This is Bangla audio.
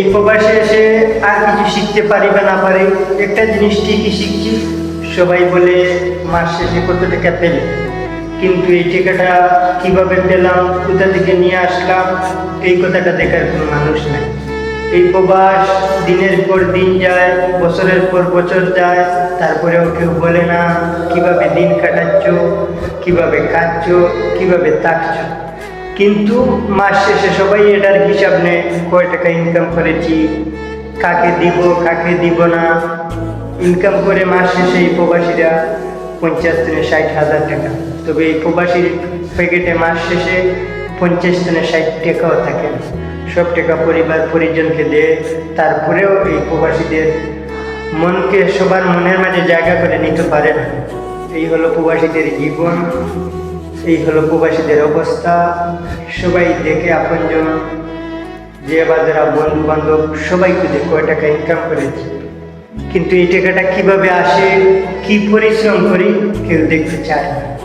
এই প্রবাসে এসে আর কিছু শিখতে পারি বা না পারি, একটা জিনিস ঠিকই শিখছি। সবাই বলে, মাস শেষে কত টাকা পেলে? কিন্তু এই টাকাটা কীভাবে পেলাম, কোথা থেকে নিয়ে আসলাম, এই কথাটা দেখার কোনো মানুষ নেই। এই প্রবাস দিনের পর দিন যায়, বছরের পর বছর যায়, তারপরেও কেউ বলে না, কীভাবে দিন কাটাচ্ছ, কীভাবে খাচ্ছ, কীভাবে থাকছ? কিন্তু মাস শেষে সবাই এটার হিসাব নেয়, কয় টাকা ইনকাম করেছি, কাকে দিব কাকে দিব না। ইনকাম করে মাস শেষে এই প্রবাসীরা পঞ্চাশ থেকে ষাট হাজার টাকা। তবে এই প্রবাসীর প্যাকেটে মাস শেষে পঞ্চাশ থেকে ষাট টাকাও থাকে। সব টাকা পরিবার পরিজনকে দেয়, তারপরেও এই প্রবাসীদের মনকে সবার মনের মাঝে জায়গা করে নিতে পারে না। এই হলো প্রবাসীদের জীবন। এই হলো প্রবাসীদের অবস্থা। সবাই দেখে আপনজন, যে বা যারা বন্ধু বান্ধব সবাই খুঁজে কয় টাকা ইনকাম করেছে কিন্তু এই টাকাটা কীভাবে আসে, কি পরিশ্রম করি, কেউ দেখতে চায় না।